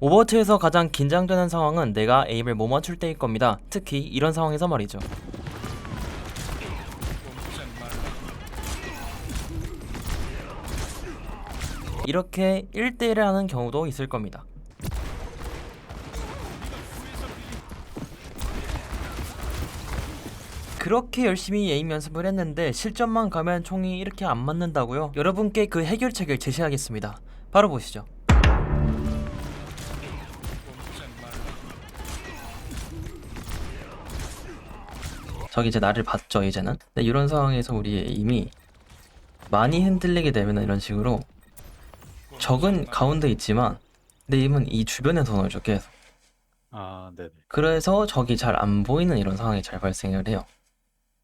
오버워치에서 가장 긴장되는 상황은 내가 에임을 못 맞출 때일 겁니다. 특히 이런 상황에서 말이죠. 이렇게 1대1을 하는 경우도 있을 겁니다. 그렇게 열심히 에임 연습을 했는데 실전만 가면 총이 이렇게 안 맞는다고요? 여러분께 그 해결책을 제시하겠습니다. 바로 보시죠. 저기 이제 나를 봤죠 이제는. 근데 이런 상황에서 우리의 에임이 많이 흔들리게 되면 이런 식으로 적은 가운데 있지만 내 에임은 이 주변에서 놀죠 계속 아, 네네. 그래서 적이 잘 안 보이는 이런 상황이 잘 발생을 해요.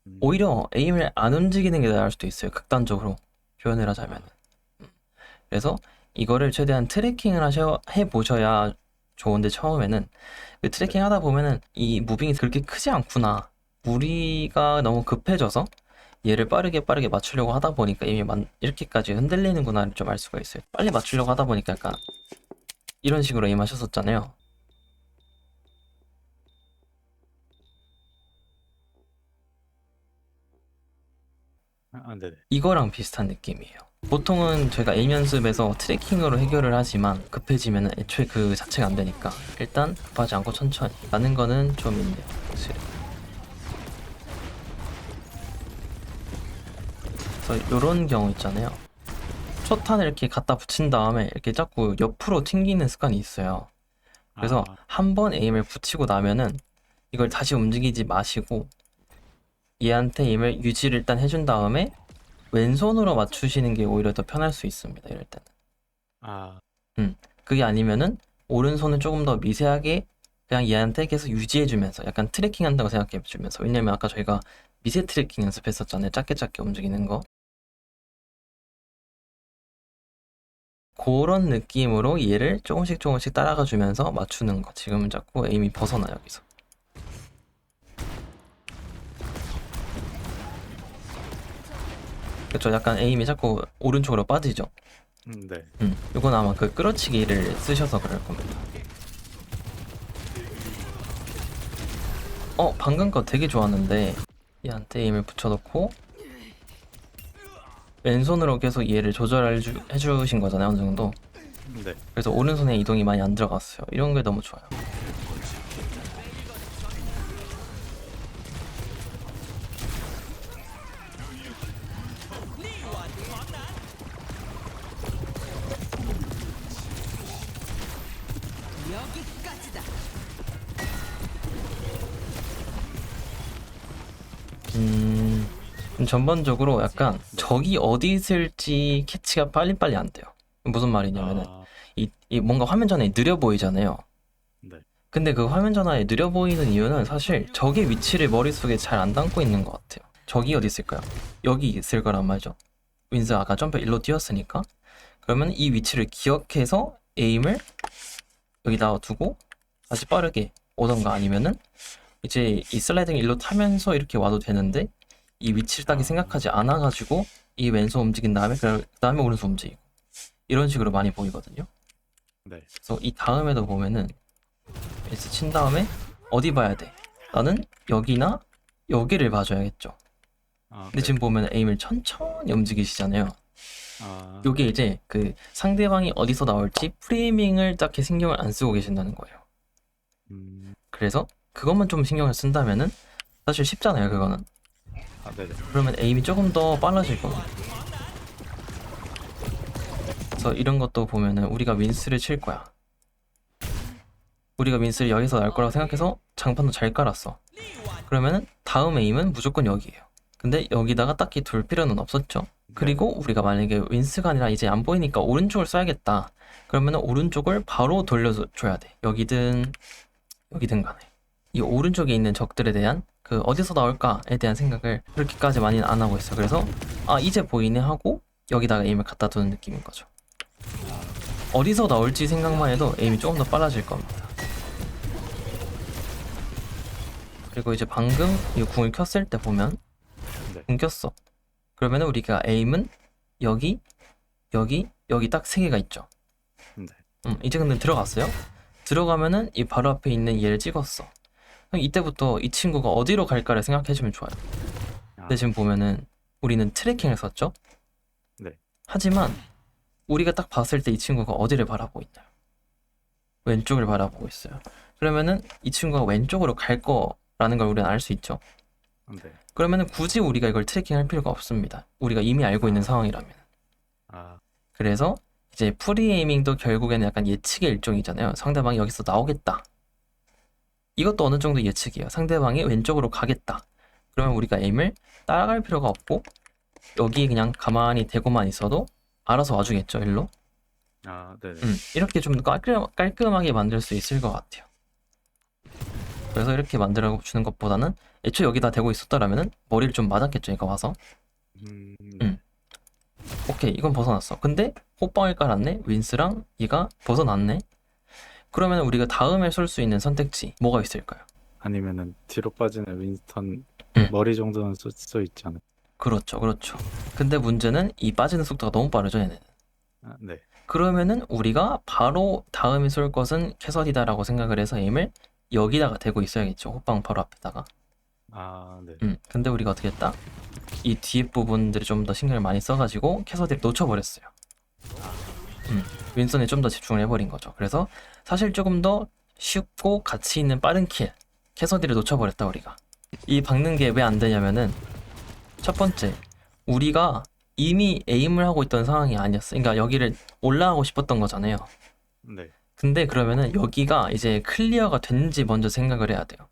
음, 오히려 에임을 안 움직이는 게 나을 수도 있어요 극단적으로 표현을 하자면 그래서 이거를 최대한 트래킹을 하셔 해보셔야 좋은데 처음에는 그 트래킹 하다 보면은 이 무빙이 그렇게 크지 않구나 우리가 너무 급해져서 얘를 빠르게 빠르게 맞추려고 하다 보니까 이미 만- 이렇게까지 흔들리는구나를 좀알 수가 있어요 빨리 맞추려고 하다 보니까 약간 이런 식으로 에임 하셨었잖아요 아, 네네. 이거랑 비슷한 느낌이에요. 보통은 저희가 에임 연습에서 트래킹으로 해결을 하지만 급해지면 애초에 그 자체가 안 되니까 일단 급하지 않고 천천히 라는 거는 좀 있네요. 확실히. 그래서 이런 경우 있잖아요. 초탄을 이렇게 갖다 붙인 다음에 이렇게 자꾸 옆으로 튕기는 습관이 있어요. 그래서 아, 한 번 에임을 붙이고 나면은 이걸 다시 움직이지 마시고 얘한테 에임을 유지를 일단 해준 다음에 왼손으로 맞추시는 게 오히려 더 편할 수 있습니다. 이럴 때는. 아, 그게 아니면은 오른손을 조금 더 미세하게 그냥 얘한테 계속 유지해주면서 약간 트래킹 한다고 생각해주면서 왜냐면 아까 저희가 미세 트래킹 연습했었잖아요. 작게 작게 움직이는 거. 그런 느낌으로 얘를 조금씩 조금씩 따라가 주면서 맞추는 거. 지금은 자꾸 에임이 벗어나 여기서. 그쵸 약간 에임이 자꾸 오른쪽으로 빠지죠. 음, 네. 음, 이건 아마 그 끌어치기를 쓰셔서 그럴 겁니다. 어, 방금 거 되게 좋았는데 얘한테 힘을 붙여놓고 왼손으로 계속 얘를 조절해 주, 해주신 거잖아요, 어느 정도. 네. 그래서 오른손에 이동이 많이 안 들어갔어요. 이런 게 너무 좋아요. 음, 전반적으로 약간 적이 어디 있을지 캐치가 빨리빨리 안 돼요. 무슨 말이냐면은 아, 이, 이 뭔가 화면 전환이 느려 보이잖아요. 네. 근데 그 화면 전환이 느려 보이는 이유는 사실 적의 위치를 머릿속에 잘 안 담고 있는 것 같아요. 적이 어디 있을까요? 여기 있을 거란 말이죠. 윈스 아까 점프 일로 뛰었으니까 그러면 이 위치를 기억해서 에임을 여기다 두고 다시 빠르게 오던가 아니면은 이제 이 슬라이딩 일로 타면서 이렇게 와도 되는데 이 위치를 딱히 생각하지 않아 가지고 이 왼손 움직인 다음에 그 다음에 오른손 움직이고 이런 식으로 많이 보이거든요. 네. 그래서 이 다음에도 보면은 S 친 다음에 어디 봐야 돼? 나는 여기나 여기를 봐줘야겠죠. 아, 근데 네. 지금 보면 에임을 천천히 움직이시잖아요. 아, 요게 이제 그 상대방이 어디서 나올지 프레이밍을 딱히 신경을 안 쓰고 계신다는 거예요. 음, 그래서 그것만 좀 신경을 쓴다면은 사실 쉽잖아요, 그거는. 아, 네네. 그러면 에임이 조금 더 빨라질 겁니다. 그래서 이런 것도 보면은 우리가 윈스를 칠 거야. 우리가 윈스를 여기서 날 거라고 생각해서 장판도 잘 깔았어. 그러면은 다음 에임은 무조건 여기예요. 근데 여기다가 딱히 둘 필요는 없었죠. 그리고 우리가 만약에 윈스가 아니라 이제 안 보이니까 오른쪽을 써야겠다. 그러면은 오른쪽을 바로 돌려줘야 돼. 여기든 여기든 간에. 이 오른쪽에 있는 적들에 대한 그 어디서 나올까에 대한 생각을 그렇게까지 많이는 안 하고 있어요. 그래서 아 이제 보이네 하고 여기다가 에임을 갖다 두는 느낌인 거죠. 어디서 나올지 생각만 해도 에임이 조금 더 빨라질 겁니다. 그리고 이제 방금 이 궁을 켰을 때 보면 네. 궁 켰어. 그러면 우리가 에임은 여기, 여기, 여기 딱 세 개가 있죠. 네. 음, 이제 근데 들어갔어요. 들어가면은 이 바로 앞에 있는 얘를 찍었어. 이때부터 이 친구가 어디로 갈까를 생각해주면 좋아요. 아, 근데 지금 보면은 우리는 트래킹을 썼죠? 네. 하지만 우리가 딱 봤을 때 이 친구가 어디를 바라보고 있나요? 왼쪽을 바라보고 있어요. 그러면은 이 친구가 왼쪽으로 갈 거라는 걸 우리는 알 수 있죠. 네. 그러면은 굳이 우리가 이걸 트래킹할 필요가 없습니다. 우리가 이미 알고 있는 상황이라면. 아, 그래서 이제 프리에이밍도 결국에는 약간 예측의 일종이잖아요. 상대방이 여기서 나오겠다. 이것도 어느 정도 예측이에요. 상대방이 왼쪽으로 가겠다. 그러면 우리가 에임을 따라갈 필요가 없고 여기 그냥 가만히 대고만 있어도 알아서 와주겠죠, 일로. 아, 네. 음, 이렇게 좀더 깔끔, 깔끔하게 만들 수 있을 것 같아요. 그래서 이렇게 만들어 주는 것보다는 애초에 여기다 대고 있었다라면은 머리를 좀 맞았겠죠, 얘가 와서. 음, 음. 오케이, 이건 벗어났어. 근데 호빵을 깔았네? 윈스랑 얘가 벗어났네? 그러면 우리가 다음에 쏠 수 있는 선택지 뭐가 있을까요? 아니면은 뒤로 빠지는 윈스턴 음. 머리 정도는 쓸수 있잖아요. 그렇죠, 그렇죠. 근데 문제는 이 빠지는 속도가 너무 빠르죠, 얘는. 아, 네. 그러면은 우리가 바로 다음에 쏠 것은 캐서디다라고 생각을 해서 에임을 여기다가 대고 있어야겠죠. 호빵 바로 앞에다가. 아, 네. 음, 근데 우리가 어떻게 했다? 이 뒤에 부분들이 좀 더 신경을 많이 써가지고 캐서디를 놓쳐버렸어요. 음, 윈선에 좀 더 집중을 해버린 거죠. 그래서 사실 조금 더 쉽고 가치 있는 빠른 킬, 캐서디를 놓쳐버렸다 우리가. 이 박는 게 왜 안 되냐면은 첫 번째, 우리가 이미 에임을 하고 있던 상황이 아니었어. 그러니까 여기를 올라가고 싶었던 거잖아요. 네. 근데 그러면은 여기가 이제 클리어가 됐는지 먼저 생각을 해야 돼요.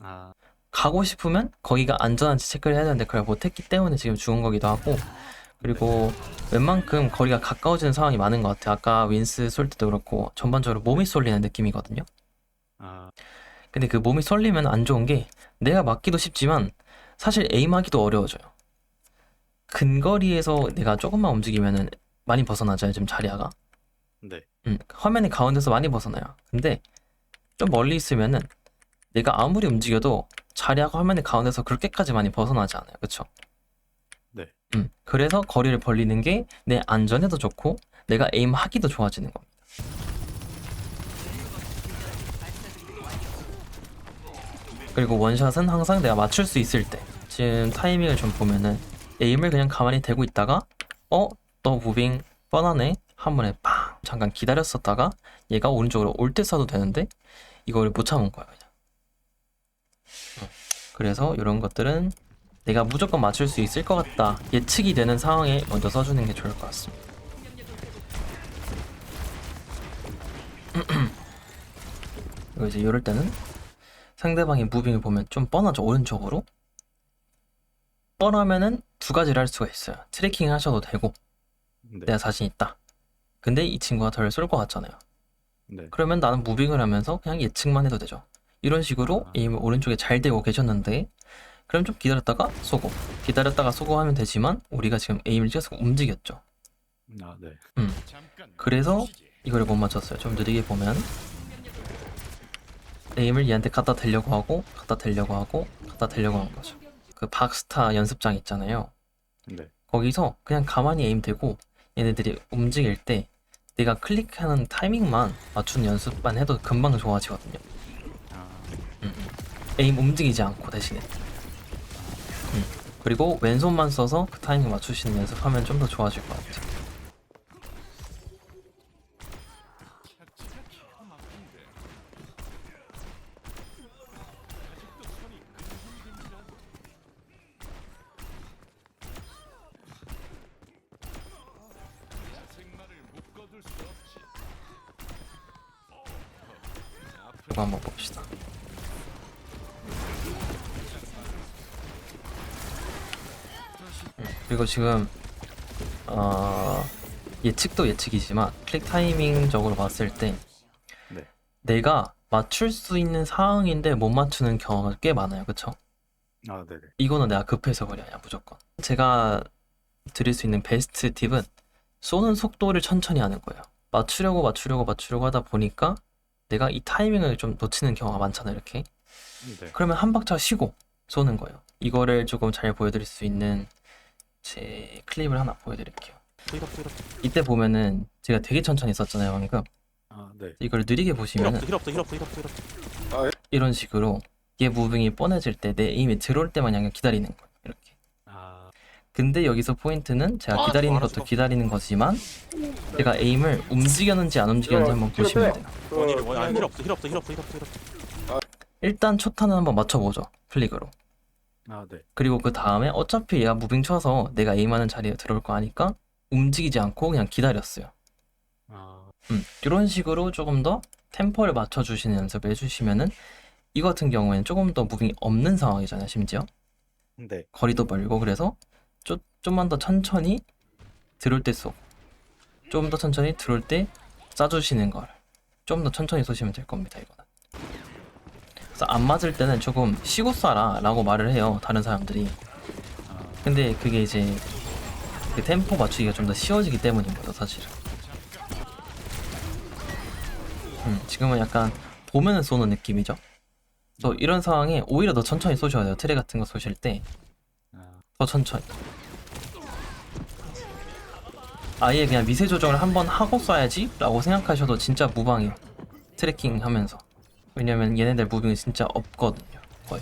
아, 가고 싶으면 거기가 안전한지 체크를 해야 되는데 그걸 못했기 때문에 지금 죽은 거기도 하고 그리고 웬만큼 거리가 가까워지는 상황이 많은 것 같아요. 아까 윈스 쏠 때도 그렇고 전반적으로 몸이 쏠리는 느낌이거든요. 아, 근데 그 몸이 쏠리면 안 좋은 게 내가 맞기도 쉽지만 사실 에임하기도 어려워져요. 근거리에서 내가 조금만 움직이면은 많이 벗어나죠. 지금 자리아가. 네. 음, 화면의 가운데서 많이 벗어나요. 근데 좀 멀리 있으면은 내가 아무리 움직여도 자리하고 화면의 가운데서 그렇게까지 많이 벗어나지 않아요. 그쵸? 네. 음, 그래서 거리를 벌리는 게 내 안전에도 좋고 내가 에임 하기도 좋아지는 겁니다. 그리고 원샷은 항상 내가 맞출 수 있을 때 지금 타이밍을 좀 보면은 에임을 그냥 가만히 대고 있다가 어? 너 무빙 뻔하네 한 번에 빵 잠깐 기다렸었다가 얘가 오른쪽으로 올때 쏴도 되는데 이걸 못 참은 거야 그냥 어. 그래서 이런 것들은 내가 무조건 맞출 수 있을 것 같다 예측이 되는 상황에 먼저 써주는 게 좋을 것 같습니다 그리고 이제 이럴 때는 상대방의 무빙을 보면 좀 뻔하죠 오른쪽으로 뻔하면은 두 가지를 할 수가 있어요 트래킹 하셔도 되고 네. 내가 자신 있다. 근데 이 친구가 덜쏠것 같잖아요. 네. 그러면 나는 무빙을 하면서 그냥 예측만 해도 되죠. 이런 식으로 아. 에임을 오른쪽에 잘 대고 계셨는데 그럼 좀 기다렸다가 쏘고 기다렸다가 쏘고 하면 되지만 우리가 지금 에임을 계속 움직였죠. 아, 네. 그래서 이걸 못 맞췄어요. 좀 느리게 보면 에임을 얘한테 갖다 대려고 하고 갖다 대려고 하고 갖다 대려고 하는 거죠. 그 박스타 연습장 있잖아요. 네. 거기서 그냥 가만히 에임 대고 얘네들이 움직일 때 내가 클릭하는 타이밍만 맞추는 연습만 해도 금방 좋아지거든요. 아, 에임 움직이지 않고 대신에. 음. 그리고 왼손만 써서 그 타이밍 맞추시는 연습하면 좀 더 좋아질 것 같아요. 한번 봅시다. 그리고 지금 어, 예측도 예측이지만 클릭 타이밍적으로 봤을 때 네. 내가 맞출 수 있는 상황인데 못 맞추는 경우가 꽤 많아요. 그쵸? 아, 네. 네. 이거는 내가 급해서 그래 아니야 무조건. 제가 드릴 수 있는 베스트 팁은 쏘는 속도를 천천히 하는 거예요. 맞추려고 맞추려고 맞추려고 하다 보니까 내가 이 타이밍을 좀 놓치는 경우가 많잖아요. 이렇게. 네. 그러면 한 박자 쉬고 쏘는 거예요. 이거를 조금 잘 보여드릴 수 있는 제 클립을 하나 보여드릴게요. 이때 보면은 제가 되게 천천히 썼잖아요, 방금. 아, 아, 네. 이걸 느리게 힐 보시면 없어 힐 없어 힐 없어 힐 없어 힐 없어 이런 식으로 얘 무빙이 뻔해질 때 내 에임이 들어올 때만 그냥 기다리는 거예요. 이렇게. 아, 근데 여기서 포인트는 제가 기다리는 알았어. 것도 기다리는 거지만 제가 에임을 움직였는지 안 움직였는지 한번 보시면 돼요. 원힐 원 아니 힐 없어 힐 없어 힐 없어 힐 없어 힐 없어 일단 초탄은 한번 맞춰보죠. 플릭으로. 아, 네. 그리고 그 다음에 어차피 얘가 무빙 쳐서 내가 에임하는 자리에 들어올 거 아니까 움직이지 않고 그냥 기다렸어요. 아, 음, 이런 식으로 조금 더 템포를 맞춰주시는 연습을 해주시면은 이 같은 경우에는 조금 더 무빙이 없는 상황이잖아요, 심지어. 네. 거리도 멀고 그래서 좀, 좀만 더 천천히 들어올 때 쏘고 좀더 천천히 들어올 때 쏴주시는 걸 좀 더 천천히 쏘시면 될 겁니다. 그래서 안 맞을 때는 조금 쉬고 쏴라 라고 말을 해요, 다른 사람들이. 아, 근데 그게 이제 그 템포 맞추기가 좀 더 쉬워지기 때문입니다, 사실은. 음, 지금은 약간 보면은 쏘는 느낌이죠. 또 이런 상황에 오히려 더 천천히 쏘셔야 돼요. 트레 같은 거 쏘실 때더 아, 천천히. 아예 그냥 미세 조정을 한번 하고 쏴야지 라고 생각하셔도 진짜 무방해요. 트래킹 하면서. 왜냐면 얘네들 무빙이 진짜 없거든요. 거의.